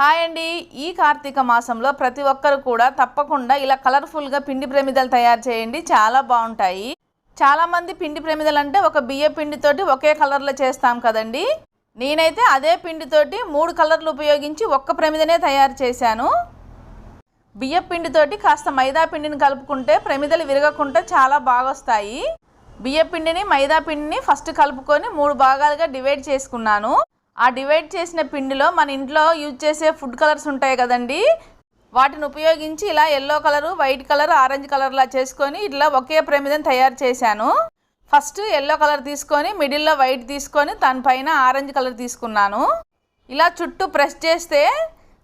Hi అండి. ఈ కార్తీక మాసంలో ప్రతి ఒక్కరు కూడా తప్పకుండా ఇలా కలర్ఫుల్గా పిండి ప్రమిదలు తయారు చేయండి. చాలా బాగుంటాయి. చాలామంది పిండి ప్రమిదలు అంటే ఒక బియ్య పిండితోటి ఒకే కలర్లో చేస్తాం కదండి. నేనైతే అదే పిండితోటి మూడు కలర్లు ఉపయోగించి ఒక్క ప్రమిదనే తయారు చేశాను. బియ్య పిండితోటి కాస్త మైదా పిండిని కలుపుకుంటే ప్రమిదలు విరగకుండా చాలా బాగా బియ్య పిండిని మైదా పిండిని ఫస్ట్ కలుపుకొని మూడు భాగాలుగా డివైడ్ చేసుకున్నాను. ఆ డివైడ్ చేసిన పిండిలో మన ఇంట్లో యూజ్ చేసే ఫుడ్ కలర్స్ ఉంటాయి కదండి. వాటిని ఉపయోగించి ఇలా yellow colour white colour orange కలర్లా చేసుకొని ఇట్లా ఒకే ప్రమిదం తయారు చేశాను. ఫస్ట్ ఎల్లో కలర్ తీసుకొని మిడిల్లో వైట్ తీసుకొని దానిపైన ఆరెంజ్ కలర్ తీసుకున్నాను. ఇలా చుట్టూ ప్రెస్ చేస్తే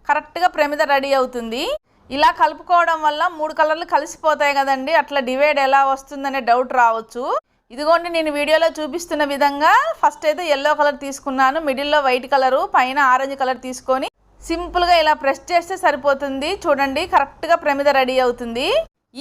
కరెక్ట్గా ప్రమిద రెడీ అవుతుంది. ఇలా కలుపుకోవడం వల్ల మూడు కలర్లు కలిసిపోతాయి కదండి. అట్లా డివైడ్ ఎలా వస్తుందనే డౌట్ రావచ్చు. ఇదిగోండి నేను వీడియోలో చూపిస్తున్న విధంగా ఫస్ట్ అయితే ఎల్లో కలర్ తీసుకున్నాను. మిడిల్లో వైట్ కలరు పైన ఆరెంజ్ కలర్ తీసుకొని సింపుల్గా ఇలా ప్రెస్ చేస్తే సరిపోతుంది. చూడండి కరెక్ట్గా ప్రమిద రెడీ అవుతుంది.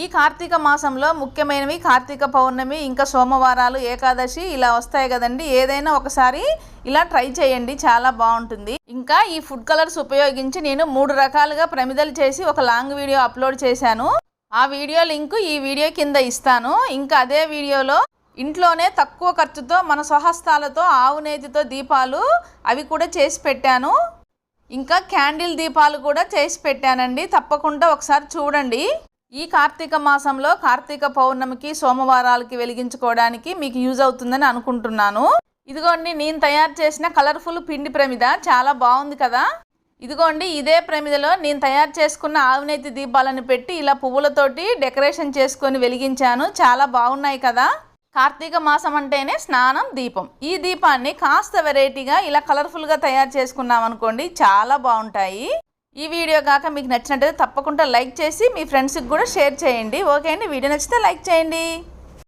ఈ కార్తీక మాసంలో ముఖ్యమైనవి కార్తీక పౌర్ణమి ఇంకా సోమవారాలు ఏకాదశి ఇలా వస్తాయి కదండి. ఏదైనా ఒకసారి ఇలా ట్రై చేయండి చాలా బాగుంటుంది. ఇంకా ఈ ఫుడ్ కలర్స్ ఉపయోగించి నేను మూడు రకాలుగా ప్రమిదలు చేసి ఒక లాంగ్ వీడియో అప్లోడ్ చేశాను. ఆ వీడియో లింక్ ఈ వీడియో కింద ఇస్తాను. ఇంకా అదే వీడియోలో ఇంట్లోనే తక్కువ ఖర్చుతో మన స్వహస్తాలతో ఆవు నేతితో దీపాలు అవి కూడా చేసి పెట్టాను. ఇంకా క్యాండిల్ దీపాలు కూడా చేసి పెట్టానండి. తప్పకుండా ఒకసారి చూడండి. ఈ కార్తీక మాసంలో కార్తీక పౌర్ణమికి సోమవారాలకి వెలిగించుకోవడానికి మీకు యూజ్ అవుతుందని అనుకుంటున్నాను. ఇదిగోండి నేను తయారు చేసిన కలర్ఫుల్ పిండి ప్రమిద చాలా బాగుంది కదా. ఇదిగోండి ఇదే ప్రమిదలో నేను తయారు చేసుకున్న ఆవునేతి దీపాలను పెట్టి ఇలా పువ్వులతోటి డెకరేషన్ చేసుకొని వెలిగించాను. చాలా బాగున్నాయి కదా. కార్తీక మాసం అంటేనే స్నానం దీపం. ఈ దీపాన్ని కాస్త వెరైటీగా ఇలా కలర్ఫుల్గా తయారు చేసుకున్నాం అనుకోండి చాలా బాగుంటాయి. ఈ వీడియో కాక మీకు నచ్చినట్టయితే తప్పకుండా లైక్ చేసి మీ ఫ్రెండ్స్కి కూడా షేర్ చేయండి. ఓకే అండి వీడియో నచ్చితే లైక్ చేయండి.